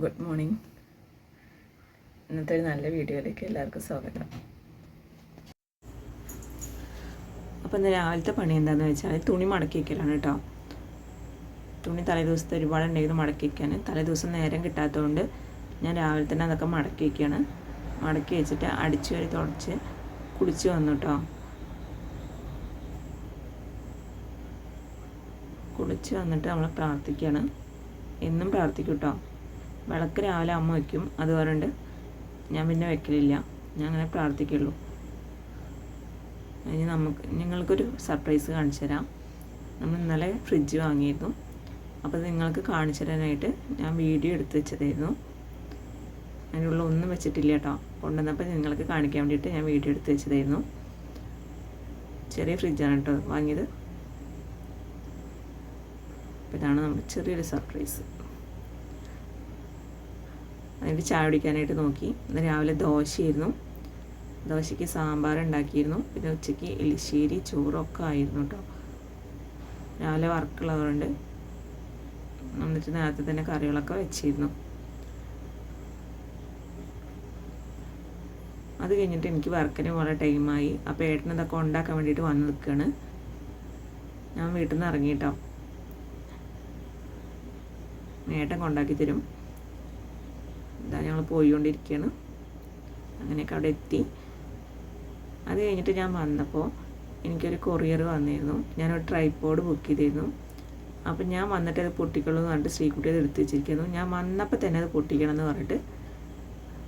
Good morning. ഇന്നത്തെ ഒരു നല്ല വീഡിയോയിലേക്ക് എല്ലാവർക്കും സ്വാഗതം. അപ്പോൾ ഇന്ന് രാവിലത്തെ പണി എന്താണെന്ന് വെച്ചാൽ തുണി മടക്കി വയ്ക്കലാണ് കേട്ടോ. തുണി തലേ ദിവസത്തെ ഒരുപാട് ഉണ്ടെങ്കിൽ മടക്കി വയ്ക്കാൻ തലേ ദിവസം നേരം കിട്ടാത്തതുകൊണ്ട് ഞാൻ രാവിലെ തന്നെ അതൊക്കെ മടക്കി വയ്ക്കുകയാണ് മടക്കി വെച്ചിട്ട് അടിച്ചു വരി തുടച്ച് കുളിച്ച് വന്നു കേട്ടോ. കുളിച്ച് വന്നിട്ട് നമ്മൾ പ്രാർത്ഥിക്കുകയാണ്. എന്നും പ്രാർത്ഥിക്കും കേട്ടോ. വിളക്ക് രാവിലെ അമ്മ വയ്ക്കും. അത് പറഞ്ഞിട്ട് ഞാൻ പിന്നെ വെക്കലില്ല ഞാൻ അങ്ങനെ പ്രാർത്ഥിക്കുള്ളൂ. ഇനി നമുക്ക് നിങ്ങൾക്കൊരു സർപ്രൈസ് കാണിച്ചു തരാം. നമ്മൾ ഇന്നലെ ഫ്രിഡ്ജ് വാങ്ങിയിരുന്നു. അപ്പോൾ നിങ്ങൾക്ക് കാണിച്ചു തരാനായിട്ട് ഞാൻ വീഡിയോ എടുത്ത് വെച്ചതായിരുന്നു. അതിനുള്ള ഒന്നും വെച്ചിട്ടില്ല കേട്ടോ. കൊണ്ടുവന്നപ്പോൾ നിങ്ങൾക്ക് കാണിക്കാൻ വേണ്ടിയിട്ട് ഞാൻ വീഡിയോ എടുത്ത് വെച്ചതായിരുന്നു. ചെറിയ ഫ്രിഡ്ജാണ് കേട്ടോ വാങ്ങിയത്. അപ്പോൾ ഇതാണ് നമ്മുടെ ചെറിയൊരു സർപ്രൈസ് അതിന്റെ ചായ കുടിക്കാനായിട്ട് നോക്കി. ഇന്ന് രാവിലെ ദോശയായിരുന്നു. ദോശയ്ക്ക് സാമ്പാർ ഉണ്ടാക്കിയിരുന്നു. പിന്നെ ഉച്ചയ്ക്ക് എലിശ്ശേരി ചോറൊക്കെ ആയിരുന്നു കേട്ടോ രാവിലെ വർക്കുള്ളതുകൊണ്ട് എന്നിട്ട് നേരത്തെ തന്നെ കറികളൊക്കെ വെച്ചിരുന്നു. അത് കഴിഞ്ഞിട്ട് എനിക്ക് വർക്കിന് കുറേ ടൈമായി അപ്പോൾ ഏട്ടൻ ഇതൊക്കെ ഉണ്ടാക്കാൻ വേണ്ടിയിട്ട് വന്ന് നിൽക്കുകയാണ് ഞാൻ വീട്ടിൽ നിന്ന് ഇറങ്ങിയിട്ടോ ഏട്ടൻ കൊണ്ടാക്കി തരും. ഇതാ ഞങ്ങൾ പോയിക്കൊണ്ടിരിക്കുകയാണ് അങ്ങനെയൊക്കെ അവിടെ എത്തി. അത് കഴിഞ്ഞിട്ട് ഞാൻ വന്നപ്പോൾ എനിക്കൊരു കൊറിയർ വന്നിരുന്നു. ഞാനൊരു ട്രൈപ്പോഡ് ബുക്ക് ചെയ്തിരുന്നു. അപ്പം ഞാൻ വന്നിട്ട് അത് പൊട്ടിക്കുള്ളൂ എന്ന് പറഞ്ഞിട്ട് ശ്രീകുട്ടി അത് എടുത്ത് വെച്ചിരിക്കുന്നു. ഞാൻ വന്നപ്പോൾ തന്നെ അത് പൊട്ടിക്കണം എന്ന് പറഞ്ഞിട്ട്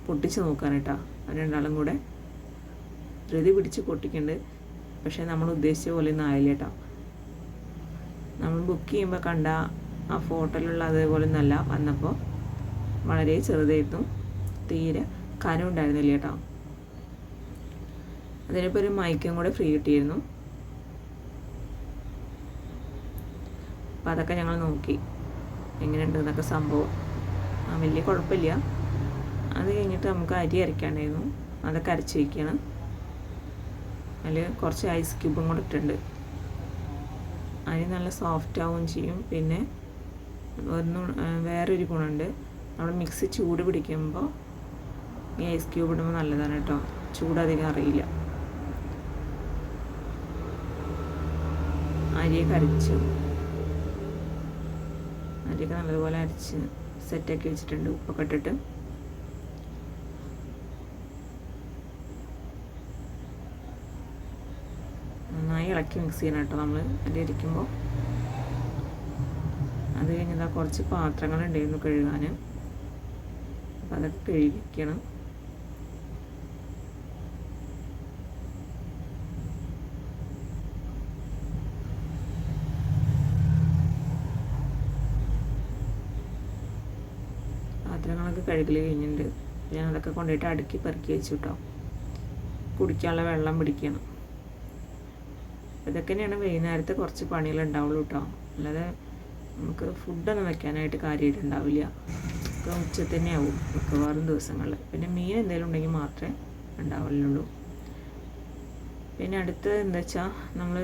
പൊട്ടിച്ച് നോക്കാൻ കേട്ടോ. രണ്ടാളും കൂടെ ധൃതി പിടിച്ച് പൊട്ടിക്കുന്നുണ്ട് പക്ഷേ നമ്മൾ ഉദ്ദേശിച്ച പോലെ ഒന്നും ആയില്ല കേട്ടോ. നമ്മൾ ബുക്ക് ചെയ്യുമ്പോൾ കണ്ട ആ ഫോട്ടോയിലുള്ള അതേപോലെ ഒന്നല്ല. വന്നപ്പോൾ വളരെ ചെറുതായിരുന്നു തീരെ കനം ഉണ്ടായിരുന്നില്ല കേട്ടോ. അതിനിപ്പോൾ ഒരു മൈക്കും കൂടെ ഫ്രീ കിട്ടിയിരുന്നു. അപ്പോൾ അതൊക്കെ ഞങ്ങൾ നോക്കി. എങ്ങനെയുണ്ട് എന്നൊക്കെ സംഭവം വലിയ കുഴപ്പമില്ല. അത് കഴിഞ്ഞിട്ട് നമുക്ക് അരി അരയ്ക്കാണ്ടായിരുന്നു അതൊക്കെ അരച്ച് വയ്ക്കണം അതിൽ കുറച്ച് ഐസ് ക്യൂബും കൂടെ ഇട്ടിട്ടുണ്ട്. അരി നല്ല സോഫ്റ്റ് ആവുകയും ചെയ്യും. പിന്നെ ഒന്നും വേറൊരു ഗുണമുണ്ട്. നമ്മൾ മിക്സി ചൂട് പിടിക്കുമ്പോൾ ഈ ഐസ് ക്യൂബ് ഇടുമ്പോൾ നല്ലതാണ് കേട്ടോ. ചൂടധികം അറിയില്ല. അരിയൊക്കെ അരച്ചു. അരിയൊക്കെ നല്ലതുപോലെ അരച്ച് സെറ്റാക്കി വെച്ചിട്ടുണ്ട്. ഉപ്പൊക്കെ ഇട്ടിട്ട്. നന്നായി ഇളക്കി മിക്സ് ചെയ്യണം കേട്ടോ നമ്മൾ അരി ഇരിക്കുമ്പോൾ അത് കഴിഞ്ഞതാ കുറച്ച് പാത്രങ്ങളുണ്ടായിരുന്നു കഴുകാൻ അപ്പം അതൊക്കെ കഴുകിക്കണം പാത്രങ്ങളൊക്കെ കഴുകൽ കഴിഞ്ഞിട്ടുണ്ട്. ഞാൻ അതൊക്കെ കൊണ്ടുപോയിട്ട് അടുക്കി പെറുക്കി വെച്ചു കേട്ടോ കുടിക്കാനുള്ള വെള്ളം പിടിക്കണം. ഇതൊക്കെ തന്നെയാണ് വൈകുന്നേരത്തെ കുറച്ച് പണികൾ ഉണ്ടാവുള്ളൂ കേട്ടോ അല്ലാതെ നമുക്ക് ഫുഡൊന്നും വെക്കാനായിട്ട് കാര്യമായിട്ട് ഉണ്ടാവില്ല. ഒക്കെ ഉച്ച തന്നെ ആവും മിക്കവാറും ദിവസങ്ങളിൽ. പിന്നെ മീൻ എന്തെങ്കിലും ഉണ്ടെങ്കിൽ മാത്രമേ ഉണ്ടാവുള്ളൂ പിന്നെ അടുത്ത് എന്താ വെച്ചാൽ നമ്മൾ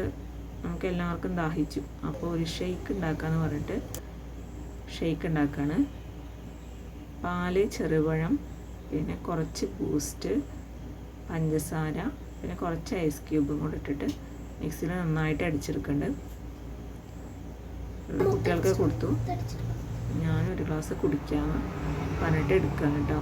നമുക്ക് എല്ലാവർക്കും ദാഹിച്ചു. അപ്പോൾ ഒരു ഷെയ്ക്ക് ഉണ്ടാക്കാന്ന് പറഞ്ഞിട്ട് ഷെയ്ക്ക് ഉണ്ടാക്കുകയാണ് പാൽ ചെറുപഴം പിന്നെ കുറച്ച് ബൂസ്റ്റ് പഞ്ചസാര പിന്നെ കുറച്ച് ഐസ് ക്യൂബും കൂടെ ഇട്ടിട്ട് മിക്സിയിൽ നന്നായിട്ട് അടിച്ചെടുക്കുന്നുണ്ട് കുട്ടികൾക്ക് കൊടുത്തു. ഞാനൊരു ഗ്ലാസ് കുടിക്കാമെന്ന് പറഞ്ഞിട്ട് എടുക്കാൻ കേട്ടോ.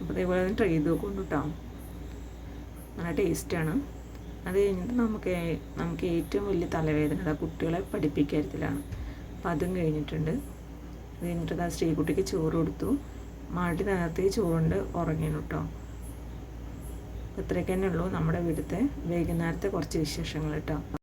അപ്പോൾ തന്നെ ട്രൈ ചെയ്ത് നോക്കും കേട്ടോ. നല്ല ടേസ്റ്റാണ് അത് കഴിഞ്ഞിട്ട് നമുക്ക് നമുക്ക് ഏറ്റവും വലിയ തലവേദന കുട്ടികളെ പഠിപ്പിക്കരുതിലാണ്. അപ്പം അതും കഴിഞ്ഞിട്ടുണ്ട്. അത് കഴിഞ്ഞിട്ട് ആ ശ്രീകുട്ടിക്ക് ചോറ് കൊടുത്തു. മാട്ടി നേരത്തെ ചോറുണ്ട് ഉറങ്ങിയു കേട്ടോ ഇത്രയൊക്കെ തന്നെ ഉള്ളൂ നമ്മുടെ വീട്ടിലത്തെ വൈകുന്നേരത്തെ കുറച്ച് വിശേഷങ്ങൾ കേട്ടോ